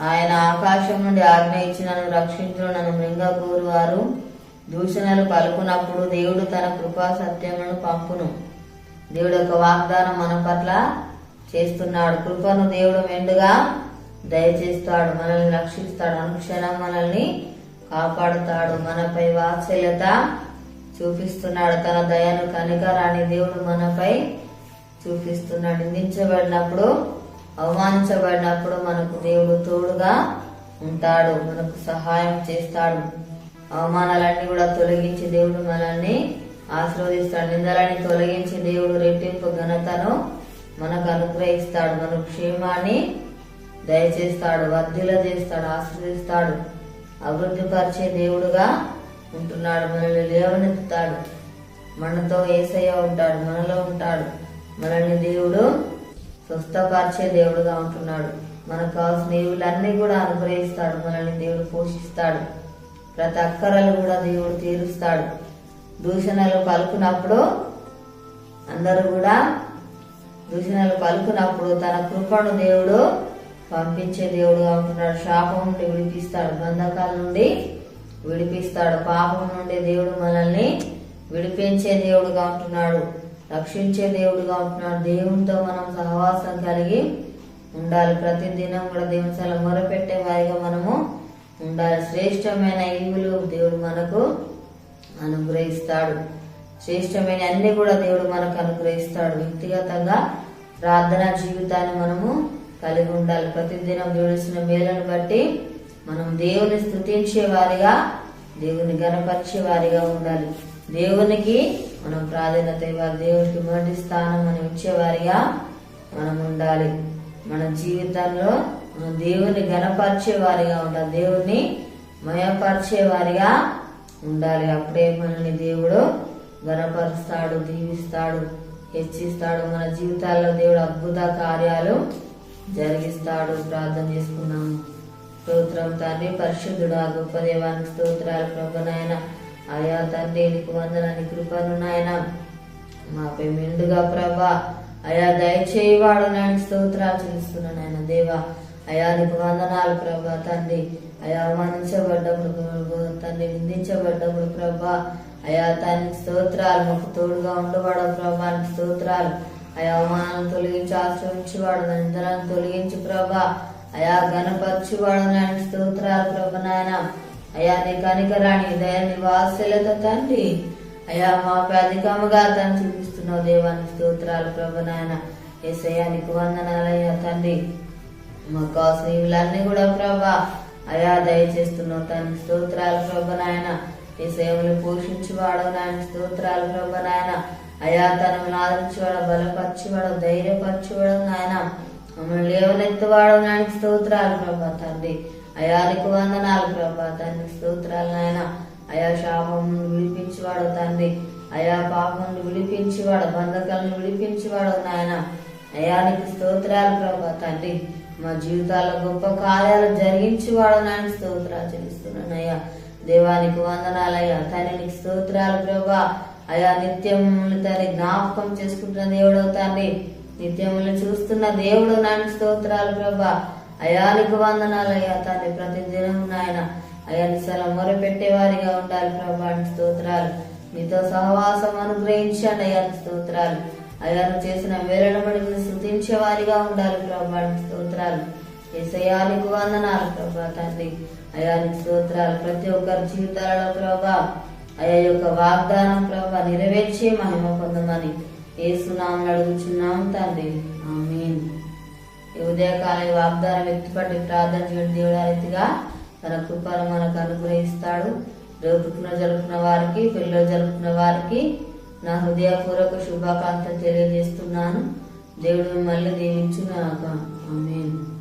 ఆయన ఆకాశం నుండి ఆజ్ఞ ఇచ్చి నన్ను రక్షించు నన్ను మృంగకూరు వారు దూషణలు పలుకున్నప్పుడు దేవుడు తన కృపా సత్యములను పంపును. దేవుడు యొక్క వాగ్దానం మన పట్ల చేస్తున్నాడు. కృపను దేవుడు మెండుగా దయచేస్తాడు మనల్ని రక్షిస్తాడు అనుక్షణం మనల్ని కాపాడుతాడు మనపై వాత్సల్యత చూపిస్తున్నాడు. తన దయను కనికరాని దేవుడు మనపై చూపిస్తున్నాడు. నిందించబడినప్పుడు అవమానించబడినప్పుడు మనకు దేవుడు తోడుగా ఉంటాడు మనకు సహాయం చేస్తాడు. అవమానాలన్నీ కూడా తొలగించి దేవుడు మనల్ని ఆశీర్వదిస్తాడు. నిందలని తొలగించి దేవుడు రెట్టింపు ఘనతను మనకు అనుగ్రహిస్తాడు. మన క్షేమాన్ని దయచేస్తాడు వర్ధిల చేస్తాడు ఆశీర్వదిస్తాడు. అభివృద్ధి పరిచే దేవుడుగా ఉంటున్నాడు మనల్ని లేవనెత్తుతాడు. మనతో ఏసయ్య ఉంటాడు మనలో ఉంటాడు. మనల్ని దేవుడు స్వస్థపరిచే దేవుడుగా ఉంటున్నాడు. మనకు కావాల్సిన ఈవులన్నీ కూడా అనుగ్రహిస్తాడు. మనల్ని దేవుడు పోషిస్తాడు. ప్రతి అక్కరలు కూడా దేవుడు తీరుస్తాడు. దూషణలు పలుకున్నప్పుడు అందరూ కూడా దూషణలు పలుకున్నప్పుడు తన కృపను దేవుడు పంపించే దేవుడుగా ఉంటున్నాడు. శాపం నుండి విడిపిస్తాడు. బంధకాల నుండి విడిపిస్తాడు. పాపం నుండి దేవుడు మనల్ని విడిపించే దేవుడుగా ఉంటున్నాడు. రక్షించే దేవుడుగా ఉంటున్నాడు. దేవునితో మనం సహవాసం కలిగి ఉండాలి. ప్రతి దినం కూడా దేవుని చాలా మొరపెట్టే వారిగా మనము ఉండాలి. శ్రేష్టమైన ఈవులు దేవుడు మనకు అనుగ్రహిస్తాడు. శ్రేష్టమైన అన్ని కూడా దేవుడు మనకు అనుగ్రహిస్తాడు. వ్యక్తిగతంగా ప్రార్థనా జీవితాన్ని మనము కలిగి ఉండాలి. ప్రతిదినం దేవుడిస్తున్న మేలను బట్టి మనం దేవుని స్థుతించే వారిగా దేవుని గణపరిచే వారిగా ఉండాలి. దేవునికి మనం ప్రాధాన్యత ఇవ్వాలి. దేవునికి మొదటి స్థానం మనం ఇచ్చేవారిగా మనం ఉండాలి. మన జీవితంలో మనం దేవుని గణపరిచే వారిగా ఉండాలి. దేవుని మయపరిచే వారిగా ఉండాలి. అప్పుడే మనల్ని దేవుడు గణపరుస్తాడు దీవిస్తాడు హెచ్చిస్తాడు. మన జీవితాల్లో దేవుడు అద్భుత కార్యాలు జరిగిస్తాడు. ప్రార్థన చేసుకున్నాము స్తోత్రం తండ్రి పరిశుద్ధుడు ఆ గొప్ప దేవానికి స్తోత్రాలు ప్రభు అయా తండ్రి నీకు వందనాన్ని కృపను నాయన. మాపై మెండుగా ప్రభా. అయా దయచేయవాడు నాయన స్తోత్రాలు చేస్తున్నాను ఆయన దేవా. అయా నీకు వందనాలు ప్రభా తండ్రి. అయా అవమానించబడ్డప్పుడు తండ్రి నిందించబడ్డప్పుడు ప్రభా. అయా తండ్రి స్తోత్రాలు మాకు తోడుగా ఉండబడ ప్రభా స్తోత్రాలు. అయా అవమానం తొలగించి ఆశ్రయించేవాడు నిందలను తొలగించి ప్రభా. అయా గణపరచువాడు నాయన స్తోత్రాలు ప్రభ నాయన. అయా నీ కనికరాణి దయ నివాసులత తండ్రి. అయా మాపై అధికముగా తను చూపిస్తున్నావు. దేవాన్ని స్తోత్రాలు ప్రభు నాయన. ఏసయానికి వందనాలయ్యా తండ్రి. మాకు కావాల్సిన కూడా ప్రభా అయా దయచేస్తున్నావు తండ్రి. స్తోత్రాలు ప్రభు నాయన. ఈ సేవలు పోషించేవాడు నాయన. స్తోత్రాలు ప్రభు నాయన. అయా తను ఆదరించేవాడు బలపరిచేవాడు ధైర్యపరిచేవాడు నాయన. మమ్మల్ని లేవనెత్తువాడు నాయన. స్తోత్రాలు ప్రభా తండ్రి. అయా నీకు వందనాలు ప్రభా తండ్రి స్తోత్రాలు నాయన. అయా శాపం విడిపించి విడిపించేవాడు తండ్రి. అయా పాపం విడిపించి విడిపించేవాడు బంధకాలను విడిపించేవాడు నాయన. అయానికి స్తోత్రాలు ప్రభా తండ్రి. మా జీవితాల్లో గొప్ప కార్యాలు జరిగించేవాడు నాయన. స్తోత్రాలు చెల్లిస్తున్నాను అయ్యా. దేవానికి వందనాలయ్యా తండ్రి నీకు స్తోత్రాలు ప్రభా. అయా నిత్యం తండ్రి జ్ఞాపకం చేసుకుంటున్న దేవుడు తండ్రి. నిత్యములు చూస్తున్న దేవుడు నాయన. స్తోత్రాలు ప్రభా. అయానికి వందనాలయ్యా తండ్రి. ప్రతిదినం నాయన అయాని స్థలం మొరపెట్టేవారిగా ఉండాలి ప్రభా స్తోత్రాలు. నీతో సహవాసం అనుగ్రహించండి అయ్యాని స్తోత్రాలు. అయాను చేసిన వేరణ శృతించే వారిగా ఉండాలి ప్రభా నీ స్తోత్రాలు. ఏసయానికి వందనాలు ప్రభా తండ్రి. అయానికి స్తోత్రాలు. ప్రతి ఒక్కరి జీవితాలలో ప్రభా అయా యొక్క వాగ్దానం ప్రభా నెరవేర్చి మహిమ పొందమని ఏసునామని అడుగుచున్నాం తండ్రి. ఆమె ఉదయకాల వాగ్దానం ఎత్తుపట్టి ప్రార్థన చేయడం దేవుడు రీతిగా తన కృపను మనకు అనుగ్రహిస్తాడు. రేపుకున్న జరుపుకున్న వారికి పిల్లలు జరుపుకున్న వారికి నా హృదయపూర్వక శుభాకాంక్షలు తెలియజేస్తున్నాను. దేవుడు మిమ్మల్ని దీవించుగాక. ఆమేన్.